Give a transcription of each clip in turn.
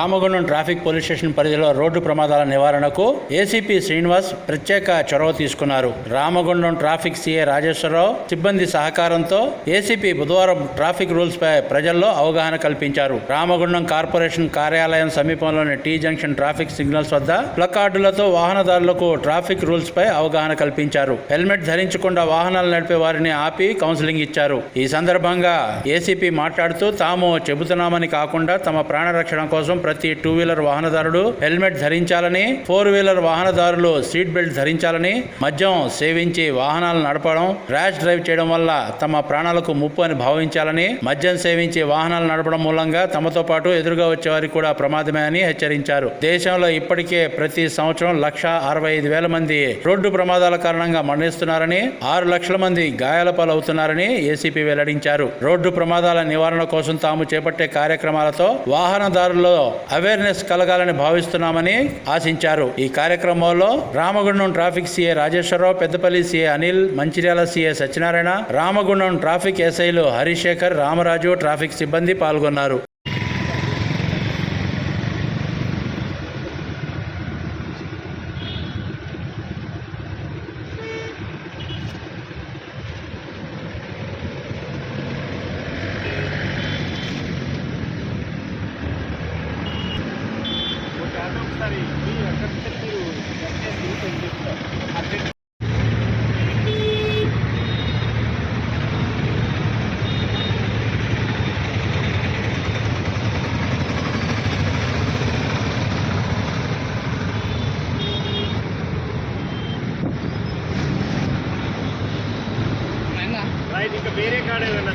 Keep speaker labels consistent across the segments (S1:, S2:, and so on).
S1: Ramagundam traffic police station పరిధిలో road ప్రమాదాల నివారణకు ఏసీపీ శ్రీనివాస్ ప్రత్యేక చొరవ తీసుకున్నారు. రామగుండం ట్రాఫిక్ సీఏ రాజేశ్వరరావు సిబ్బంది సహకారంతో ఏసీపీ బుధవారం ట్రాఫిక్ రూల్స్ పై ప్రజల్లో అవగాహన కల్పించారు. రామగుండం కార్పొరేషన్ కార్యాలయం సమీపంలోని టీ జంక్షన్ ట్రాఫిక్ సిగ్నల్స్ వద్ద ప్లకార్డులతో వాహనదారులకు ట్రాఫిక్ రూల్స్ పై అవగాహన కల్పించారు. హెల్మెట్ ధరించకుండా వాహనాలు నడిపే వారిని ఆపి కౌన్సిలింగ్ ఇచ్చారు. ఈ సందర్భంగా ఏసీపీ మాట్లాడుతూ తాము చెబుతున్నామని కాకుండా తమ ప్రాణ రక్షణ కోసం ప్రతి టూ వీలర్ వాహనదారుడు హెల్మెట్ ధరించాలని ఫోర్ వీలర్ వాహనదారులు సీట్ బెల్ట్ ధరించాలని మద్యం సేవించి వాహనాలు నడపడం ర్యాష్ డ్రైవ్ చేయడం వల్ల తమ ప్రాణాలకు ముప్పు అని భావించాలని మద్యం సేవించి వాహనాలు నడపడం మూలంగా తమతో పాటు ఎదురుగా వచ్చే వారికి కూడా ప్రమాదమే అని హెచ్చరించారు. దేశంలో ఇప్పటికే ప్రతి సంవత్సరం లక్ష అరవై ఐదు వేల మంది రోడ్డు ప్రమాదాల కారణంగా మరణిస్తున్నారని ఆరు లక్షల మంది గాయాల పాలవుతున్నారని ఏసీపీ వెల్లడించారు. రోడ్డు ప్రమాదాల నివారణ కోసం తాము చేపట్టే కార్యక్రమాలతో వాహనదారుల్లో అవేర్నెస్ కలగాలని భావిస్తున్నామని ఆశించారు. ఈ కార్యక్రమంలో Ramagundam traffic CA Rajeshwararao Peddapalli CA Anil Mancherial CA Satyanarayana Ramagundam traffic ఎస్ఐలు హరిశేఖర్ రామరాజు ట్రాఫిక్ సిబ్బంది పాల్గొన్నారు.
S2: వేరే కాడ ఏదైనా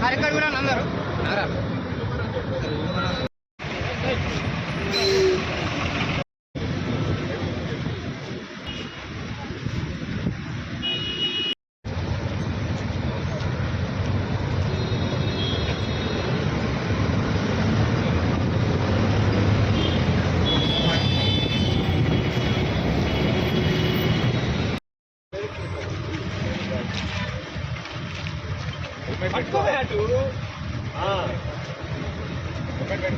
S3: కార్యక్రమం కూడా అందరు
S2: పెండింగ్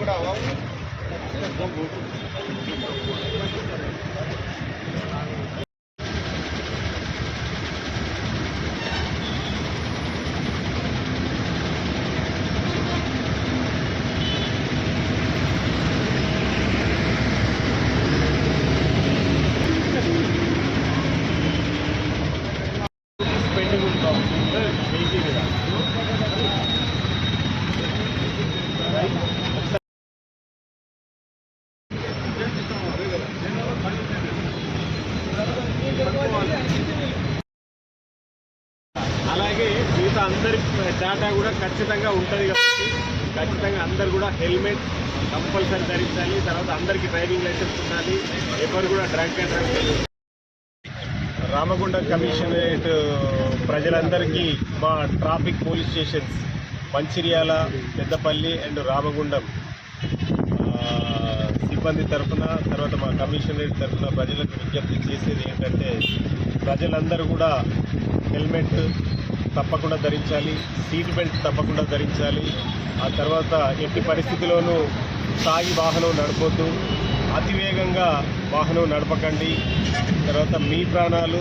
S2: అలాగే మిగతా అందరి డేటా కూడా ఖచ్చితంగా ఉంటుంది కాబట్టి ఖచ్చితంగా అందరు కూడా హెల్మెట్ కంపల్సరీ ధరించాలి. తర్వాత అందరికీ డ్రైవింగ్ లైసెన్స్ ఉండాలి. ఎవరు కూడా drunk and drive Ramagundam commissionerate ప్రజలందరికీ మా traffic police stations Mancherial Peddapalli and Ramagundam సిబ్బంది తరఫున తర్వాత మా కమిషనరేట్ తరఫున ప్రజలకు విజ్ఞప్తి చేసేది ఏంటంటే ప్రజలందరూ కూడా హెల్మెట్ తప్పకుండా ధరించాలి సీట్ బెల్ట్ తప్పకుండా ధరించాలి. ఆ తర్వాత ఎట్టి పరిస్థితిలోనూ సాగి వాహనం నడపొద్దు. అతివేగంగా వాహనం నడపకండి. తర్వాత మీ ప్రాణాలు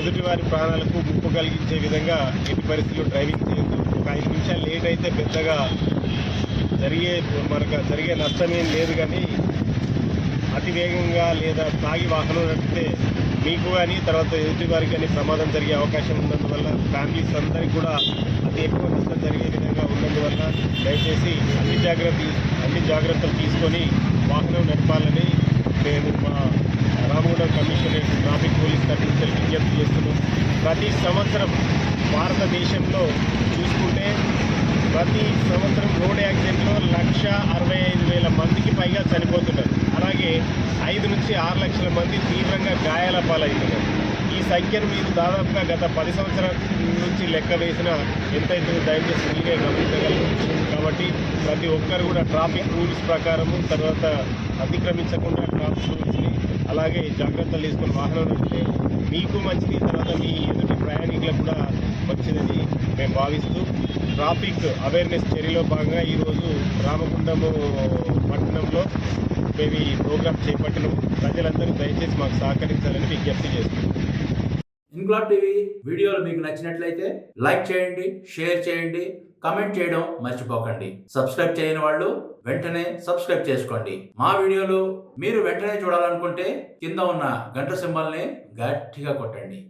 S2: ఎదుటివారి ప్రాణాలకు ముప్పు కలిగించే విధంగా ఎట్టి పరిస్థితుల్లో డ్రైవింగ్ చేయొద్దు. ఒక ఐదు నిమిషాలు లేట్ అయితే పెద్దగా జరిగే మనకు జరిగే నష్టం ఏం లేదు కానీ అతి వేగంగా లేదా తాగి వాహనం నడిపితే మీకు కానీ తర్వాత ఎదుటి వారికి కానీ ప్రమాదం జరిగే అవకాశం ఉన్నందువల్ల ఫ్యామిలీస్ అందరికీ కూడా అతి ఎక్కువ నష్టం జరిగే విధంగా ఉన్నందువల్ల దయచేసి అన్ని జాగ్రత్త అన్ని జాగ్రత్తలు తీసుకొని వాహనం నడపాలని మేము మా రామగుండం కమిషనరేట్ ట్రాఫిక్ పోలీస్ తరఫు నుంచి విజ్ఞప్తి చేస్తున్నాం. ప్రతి సంవత్సరం భారతదేశంలో చూస్తే ప్రతి సంవత్సరం రోడ్ యాక్సిడెంట్లో లక్ష అరవై ఐదు వేల మందికి పైగా చనిపోతున్నారు అలాగే ఐదు నుంచి ఆరు లక్షల మంది తీవ్రంగా గాయాల పాలవుతున్నారు ఈ సంఖ్యను మీరు దాదాపుగా గత పది సంవత్సరాల నుంచి లెక్క వేసిన ఎంతైతే దయచేసి మీరే గమనించగలరు. కాబట్టి ప్రతి ఒక్కరు కూడా ట్రాఫిక్ రూల్స్ ప్రకారము తర్వాత అతిక్రమించకుండా ట్రాఫిక్ రూల్స్ని అలాగే జాగ్రత్తలు తీసుకుని వాహనం నడిపితే మీకు మంచిది తర్వాత మీ ఎదుటి ప్రయాణికులకు కూడా మంచిదని మేము భావిస్తూ ట్రాఫిక్ అవేర్నెస్ చర్యలో భాగంగా ఈరోజు రామగుండము పట్టణంలో మేము ఈ ప్రోగ్రామ్ చేపట్టినాము. ప్రజలందరూ దయచేసి మాకు సహకరించాలని విజ్ఞప్తి చేస్తున్నాం.
S1: ఇంక్లాబ్ టీవీ వీడియోలు మీకు నచ్చినట్లయితే లైక్ చేయండి షేర్ చేయండి కమెంట్ చేయడం మర్చిపోకండి. సబ్స్క్రైబ్ చేయని వాళ్ళు వెంటనే సబ్స్క్రైబ్ చేసుకోండి. మా వీడియోలు మీరు వెంటనే చూడాలనుకుంటే కింద ఉన్న గంట సింబల్ని గట్టిగా కొట్టండి.